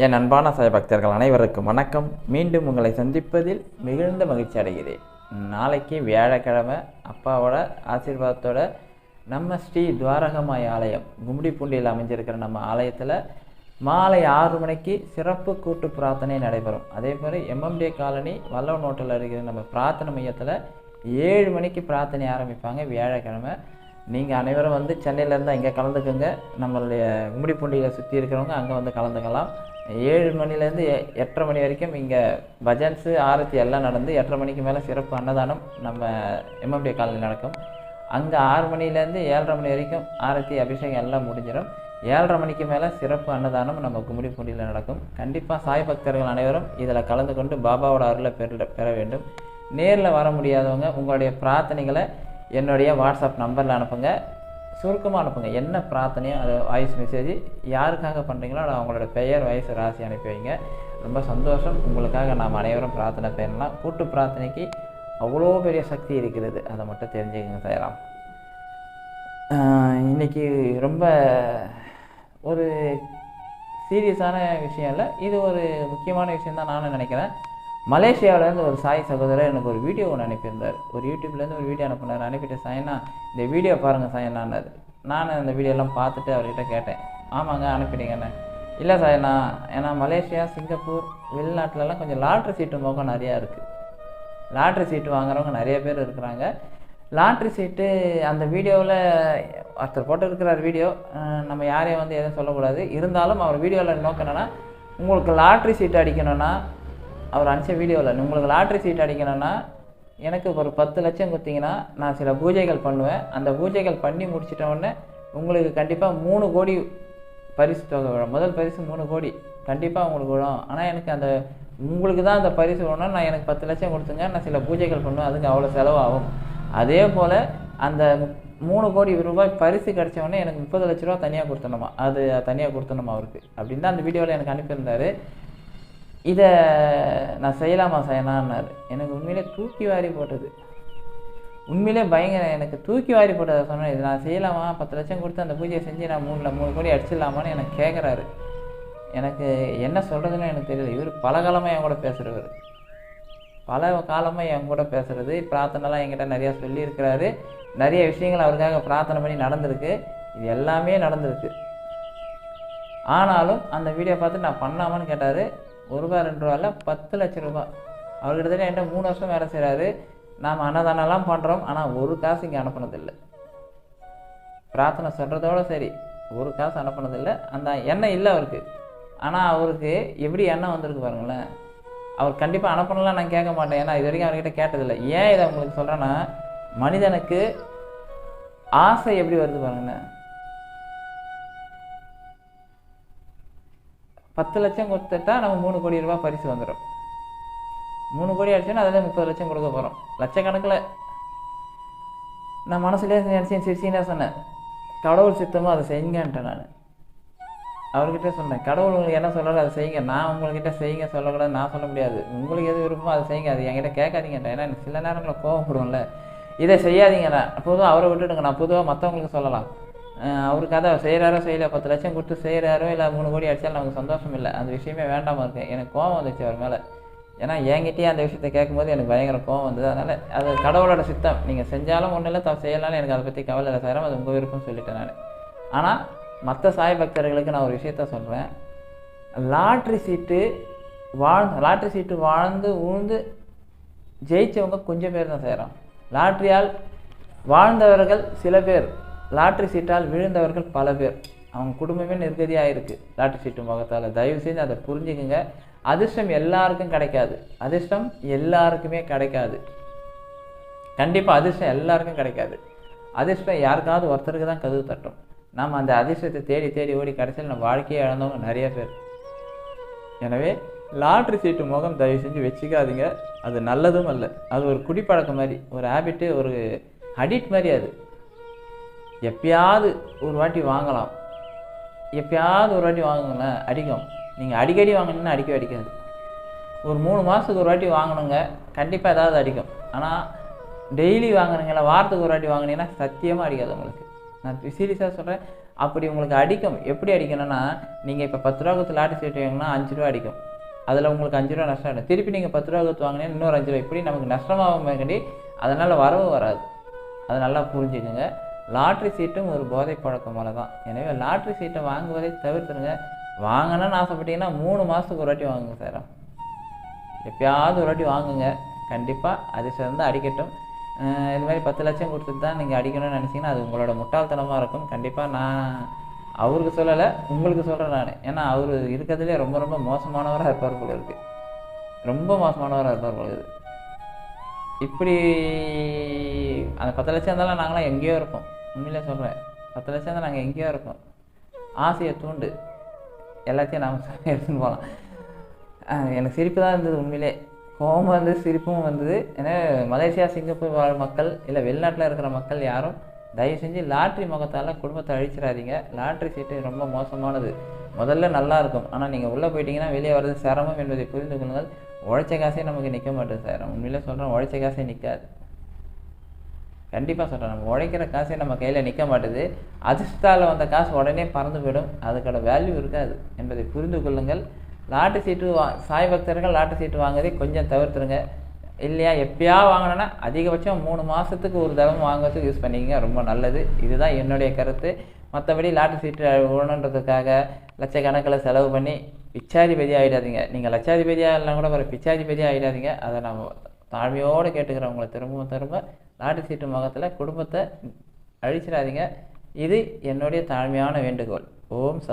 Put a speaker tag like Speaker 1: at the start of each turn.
Speaker 1: என் அன்பான சாய் பக்தர்கள் அனைவருக்கும் வணக்கம். மீண்டும் உங்களை சந்திப்பதில் மிகுந்த மகிழ்ச்சி அடைகிறேன். நாளைக்கு வியாழக்கிழமை அப்பாவோட ஆசீர்வாதத்தோட நம்ம ஸ்ரீ துவாரகமாய் ஆலயம் கும்மிடிப்பூண்டியில் அமைஞ்சிருக்கிற நம்ம ஆலயத்தில் மாலை ஆறு மணிக்கு சிறப்பு கூட்டு பிரார்த்தனை நடைபெறும். அதே மாதிரி எம்எம்டி காலனி வல்லவன் ஹோட்டலில் இருக்கிற நம்ம பிரார்த்தனை மையத்தில் ஏழு மணிக்கு பிரார்த்தனை ஆரம்பிப்பாங்க வியாழக்கிழமை. நீங்கள் அனைவரும் வந்து சென்னையிலேருந்து இங்கே கலந்துக்குங்க. நம்மளுடைய கும்மிடிப்பூண்டியில் சுற்றி இருக்கிறவங்க அங்கே வந்து கலந்துக்கலாம். ஏழு மணிலேருந்து எ- எட்டரை மணி வரைக்கும் இங்கே பஜன்ஸு ஆரத்தி எல்லாம் நடந்து எட்டரை மணிக்கு மேலே சிறப்பு அன்னதானம் நம்ம எம்எம்டி காலனி நடக்கும். அங்கே ஆறு மணிலேருந்து ஏழரை மணி வரைக்கும் ஆரத்தி அபிஷேகம் எல்லாம் முடிஞ்சிடும். ஏழரை மணிக்கு மேலே சிறப்பு அன்னதானம் நம்ம கும்மிடிப்பூண்டியில் நடக்கும். கண்டிப்பாக சாய் பக்தர்கள் அனைவரும் இதில் கலந்து கொண்டு பாபாவோட அருளை பெற பெற வேண்டும். நேரில் வர முடியாதவங்க உங்களுடைய பிரார்த்தனைகளை என்னுடைய வாட்ஸ்அப் நம்பரில் அனுப்புங்க. சுருக்கமாக அனுப்புங்க என்ன பிரார்த்தனையோ அது வாய்ஸ் மெசேஜ் யாருக்காக பண்ணுறீங்களோ அது அவங்களோட பெயர் வயசு ராசி அனுப்பி வைங்க. ரொம்ப சந்தோஷம். உங்களுக்காக நாம் அனைவரும் பிரார்த்தனை பண்ணலாம் கூட்டு பிரார்த்தனைக்கு அவ்வளோ பெரிய சக்தி இருக்கிறது. அதை மட்டும் தெரிஞ்சுக்கங்க செய்யலாம் இன்றைக்கி ரொம்ப ஒரு சீரியஸான விஷயம் இல்லை. இது ஒரு முக்கியமான விஷயம் தான் நானும் நினைக்கிறேன். மலேசியாவிலேருந்து ஒரு சாய் சகோதரர் எனக்கு ஒரு வீடியோ ஒன்று அனுப்பியிருந்தார். ஒரு யூடியூப்லேருந்து ஒரு வீடியோ அனுப்பினார். அனுப்பிட்டு சாயனா இந்த வீடியோ பாருங்கள் சாயனான்னாரு நானும் அந்த வீடியோலாம் பார்த்துட்டு அவர்கிட்ட கேட்டேன். ஆமாங்க அனுப்பிட்டீங்கண்ணே இல்லை சாயனா ஏன்னா மலேசியா சிங்கப்பூர் வெளிநாட்டிலலாம் கொஞ்சம் லாட்ரி சீட்டு முகம் நிறையா இருக்குது லாட்ரி சீட்டு வாங்குறவங்க நிறைய பேர் இருக்கிறாங்க. லாட்ரி சீட்டு அந்த வீடியோவில் ஒருத்தர் போட்டிருக்கிறார் வீடியோ. நம்ம யாரையும் வந்து எதுவும் சொல்லக்கூடாது. இருந்தாலும் அவர் வீடியோவில் நோக்கம் உங்களுக்கு லாட்ரி சீட்டு அடிக்கணும்னா அவர் அனுப்பிச்ச வீடியோவில் உங்களுக்கு லாட்ரி சீட் அடிக்கணும்னா எனக்கு ஒரு பத்து லட்சம் கொடுத்தீங்கன்னா நான் சில பூஜைகள் பண்ணுவேன். அந்த பூஜைகள் பண்ணி முடிச்சிட்டோடனே உங்களுக்கு கண்டிப்பாக மூணு கோடி பரிசு தொகை விழும் முதல் பரிசு மூணு கோடி. கண்டிப்பாக உங்களுக்கு விழும் ஆனால் எனக்கு அந்த உங்களுக்கு தான் அந்த பரிசு வேணும்னா நான் எனக்கு பத்து லட்சம் கொடுத்துங்க நான் சில பூஜைகள் பண்ணுவேன். அதுக்கு அவ்வளோ செலவாகும். அதே போல் அந்த மூணு கோடி ரூபாய் பரிசு கிடச்சவொடனே உடனே எனக்கு முப்பது லட்ச ரூபா தனியாக கொடுத்தணுமா அது தனியாக கொடுத்தணுமா அவருக்கு? அப்படின்னு தான் அந்த வீடியோவில் எனக்கு அனுப்பியிருந்தாரு. இதை நான் செய்யலாமா செய்யலான்னாரு எனக்கு உண்மையிலே தூக்கி வாரி போட்டது. உண்மையிலே பயங்கர எனக்கு தூக்கி வாரி போட்டதை சொன்னேன். இது நான் செய்யலாமா? பத்து லட்சம் கொடுத்து அந்த பூஜையை செஞ்சு நான் மூணில் மூணு கோடி அடிச்சிடலாமான்னு எனக்கு கேட்குறாரு எனக்கு என்ன சொல்கிறதுன்னு எனக்கு தெரியல. இவர் பல காலமாக என் கூட பேசுகிறவர் பல காலமாக என் கூட பேசுகிறது பிரார்த்தனைலாம் என்கிட்ட நிறையா சொல்லியிருக்கிறாரு. நிறைய விஷயங்கள் அவருக்காக பிரார்த்தனை பண்ணி நடந்திருக்கு. இது எல்லாமே நடந்திருக்கு. ஆனாலும் அந்த வீடியோ பார்த்து நான் பண்ணாமான்னு கேட்டார். ஒரு ரூபா ரெண்டு ரூபா இல்லை பத்து லட்சம் ரூபாய் அவர் கிட்டத்தட்ட என்கிட்ட மூணு வருஷம் வேலை செய்கிறாரு நாம் அன்னதானம்லாம் பண்ணுறோம் ஆனால் ஒரு காசு இங்கே அனுப்பினதில்லை. பிரார்த்தனை சொல்கிறதோட சரி ஒரு காசு அனுப்பினதில்லை. அந்த எண்ணெய் இல்லை அவருக்கு. ஆனால் அவருக்கு எப்படி எண்ணெய் வந்திருக்கு பாருங்களேன். அவர் கண்டிப்பாக அனுப்பணும்லாம் நான் கேட்க மாட்டேன். ஏன்னா இது வரைக்கும் அவர்கிட்ட கேட்டதில்லை. ஏன் இதை உங்களுக்கு சொல்கிறேன்னா மனிதனுக்கு ஆசை எப்படி வருது பாருங்களேன். பத்து லட்சம் கொடுத்துட்டா நம்ம மூணு கோடி ரூபாய் பரிசு வந்துடும் மூணு கோடி அடிச்சோன்னா அதில் முப்பது லட்சம் கொடுக்க போகிறோம் லட்சக்கணக்கில். நான் மனசுலேயே நினச்சேன் சிரிச்சின்னா சொன்னேன். கடவுள் சித்தமோ அதை செய்யுங்கன்ட்டேன் நான். அவர்கிட்ட சொன்னேன் கடவுள் உங்களுக்கு என்ன சொல்கிறாரோ அதை செய்யுங்க. நான் உங்கள்கிட்ட செய்யுங்க சொல்லக்கூடாது நான் சொல்ல முடியாது. உங்களுக்கு எது விருப்பமோ அதை செய்யுங்க. அது என்கிட்ட கேட்காதீங்கன்றேன் ஏன்னா சில நேரங்களில் கோவப்படும்ல இதை செய்யாதீங்க நான் பொதுவாக அவரை விட்டுடுங்க. நான் பொதுவாக மற்றவங்களுக்கு சொல்லலாம். அவருக்கு அதை செய்கிறாரோ செய்யல பத்து லட்சம் கொடுத்து செய்கிறாரோ இல்லை மூணு கோடி அடித்தாலும் நமக்கு சந்தோஷம் இல்லை. அந்த விஷயமே வேண்டாமா இருக்கு எனக்கு கோவம் வந்துச்சு அவர் மேலே. ஏன்னா என்கிட்டயே அந்த விஷயத்தை கேட்கும்போது எனக்கு பயங்கர கோவம் வந்தது. அதனால் அது கடவுளோட சித்தம். நீங்கள் செஞ்சாலும் ஒன்றும் இல்லை தான் செய்யலாம்னு எனக்கு அதை பற்றி கவலை இல்லை சாரம் அது உங்கள் விருப்பம் சொல்லிட்டேன் நான். ஆனால் மற்ற சாய் பக்தர்களுக்கு நான் ஒரு விஷயத்த சொல்கிறேன் லாட்ரி சீட்டு வாழ் லாட்ரி சீட்டு வாழ்ந்து உழுந்து ஜெயித்தவங்க கொஞ்சம் பேர் தான் செய்கிறோம் லாட்ரியால் வாழ்ந்தவர்கள் சில பேர். லாட்ரி சீட்டால் விழுந்தவர்கள் பல பேர். அவங்க குடும்பமே நிர்கதியாக இருக்குது லாட்ரி சீட்டு முகத்தால். தயவு செஞ்சு அதை புரிஞ்சுக்குங்க. அதிர்ஷ்டம் எல்லாருக்கும் கிடைக்காது. அதிர்ஷ்டம் எல்லாருக்குமே கிடைக்காது. கண்டிப்பாக அதிர்ஷ்டம் எல்லாருக்கும் கிடைக்காது. அதிர்ஷ்டம் யாருக்காவது ஒருத்தருக்கு தான் கதவு தட்டும். நாம் அந்த அதிர்ஷ்டத்தை தேடி தேடி ஓடி கடைசியில் நம்ம வாழ்க்கையை இழந்தவங்க நிறைய பேர். எனவே லாட்ரி சீட்டு முகம் தயவு செஞ்சு வச்சுக்காதீங்க. அது நல்லதும் அல்ல. அது ஒரு குடிப்பழக்கம் மாதிரி ஒரு ஹேபிட்டு ஒரு அடிட் மாதிரி அது. எப்பயாவது ஒரு வாட்டி வாங்கலாம். எப்பயாவது ஒரு வாட்டி வாங்குங்களேன் அடிக்கும். நீங்கள் அடிக்கடி வாங்கினீங்கன்னா அடிக்க அடிக்காது. ஒரு மூணு மாதத்துக்கு ஒரு வாட்டி வாங்கணுங்க கண்டிப்பாக ஏதாவது அடிக்கும். ஆனால் டெய்லி வாங்கினீங்களா வாரத்துக்கு ஒரு வாட்டி வாங்குனீங்கன்னா சத்தியமாக அடிக்காது உங்களுக்கு. நான் சீரியஸாக சொல்கிறேன் அப்படி உங்களுக்கு அடிக்கும். எப்படி அடிக்கணும்னா நீங்கள் இப்போ பத்து ரூபா கொடுத்து லாட்டரி சீட்டு வாங்கினா அஞ்சு ரூபா அடிக்கும். அதில் உங்களுக்கு அஞ்சு ரூபா நஷ்டம் ஆகிடும் திருப்பி நீங்கள் பத்து ரூபா கொடுத்து வாங்கினீங்கன்னா இன்னொரு அஞ்சு ரூபா. இப்படி நமக்கு நஷ்டமாகும் கண்டி அதனால் வரவு வராது. அதை நல்லா புரிஞ்சுக்கோங்க. லாட்ரி சீட்டும் ஒரு போதை பழக்கம் போல தான் எனவே லாட்ரி சீட்டை வாங்குவதை தவிர்த்துருங்க வாங்கணும்னு ஆசைப்பட்டீங்கன்னா மூணு மாதத்துக்கு ஒரு வாட்டி வாங்குங்க சார். எப்பயாவது ஒரு வாட்டி வாங்குங்க. கண்டிப்பாக அது சிறந்து அடிக்கட்டும். இது மாதிரி பத்து லட்சம் கொடுத்துட்டு தான் நீங்கள் அடிக்கணும்னு நினச்சிங்கன்னா அது உங்களோட முட்டாள்தனமாக இருக்கும். கண்டிப்பாக நான் அவருக்கு சொல்லலை உங்களுக்கு சொல்கிறேன் நான். ஏன்னா அவர் இருக்கிறதுலே ரொம்ப ரொம்ப மோசமானவராக இருப்பார் போல இருக்குது ரொம்ப மோசமானவராக இருப்பார் போல இருக்குது இப்படி அந்த பத்து லட்சம் இருந்தாலும் நாங்களாம் எங்கேயோ இருப்போம் உண்மையிலே சொல்கிறேன் பத்து லட்சம் இருந்தால் நாங்கள் எங்கேயோ இருப்போம் ஆசையை தூண்டு எல்லாத்தையும் நாம் எடுத்துன்னு போகலாம். எனக்கு சிரிப்பு தான் இருந்தது உண்மையிலே. கோபம் வந்து சிரிப்பும் வந்தது. ஏன்னா மலேசியா சிங்கப்பூர் வாழ் மக்கள் இல்லை வெளிநாட்டில் இருக்கிற மக்கள் யாரும் தயவு செஞ்சு லாட்ரி முகத்தால் குடும்பத்தை அழிச்சிடாதீங்க. லாட்ரி சீட்டு ரொம்ப மோசமானது. முதல்ல நல்லா இருக்கும். ஆனால் நீங்கள் உள்ளே போயிட்டீங்கன்னா வெளியே வர்றது சிரமம் என்பதை புரிந்து கொள்ளுங்கள். உழைச்ச காசே நமக்கு நிற்க மாட்டேது சார். உண்மையில் சொல்கிறேன் உழைச்ச காசே நிற்காது கண்டிப்பாக சொல்கிறேன் நம்ம உழைக்கிற காசே நம்ம கையில் நிற்க மாட்டுது. அதிர்ஷ்டாவில் வந்த காசு உடனே பறந்து போயிடும். அதுக்கான வேல்யூ இருக்காது. என்பதை புரிந்து கொள்ளுங்கள். லாட்டு சீட்டு வா சாய் பக்தர்கள் லாட்டு சீட்டு வாங்குறதே கொஞ்சம் தவிர்த்துருங்க. இல்லையா எப்பயா வாங்கினோன்னா அதிகபட்சம் மூணு மாதத்துக்கு ஒரு தடவை வாங்குறதுக்கு யூஸ் பண்ணிக்கங்க. ரொம்ப நல்லது. இதுதான் என்னுடைய கருத்து. மற்றபடி லாட்டு சீட்டு விடணுன்றதுக்காக லட்சக்கணக்கில் செலவு பண்ணி பிச்சாதிபதி ஆகிடாதீங்க நீங்கள் லட்சாதிபதியாக இல்லைனா கூட ஒரு பிச்சாதிபதி ஆகிடாதீங்க அதை நம்ம தாழ்மையோடு கேட்டுக்கிறவங்கள திரும்பவும் திரும்ப திரும்ப சீட்டு முகத்தில் குடும்பத்தை அழிச்சிடாதீங்க. இது என்னுடைய தாழ்மையான வேண்டுகோள். ஓம் ச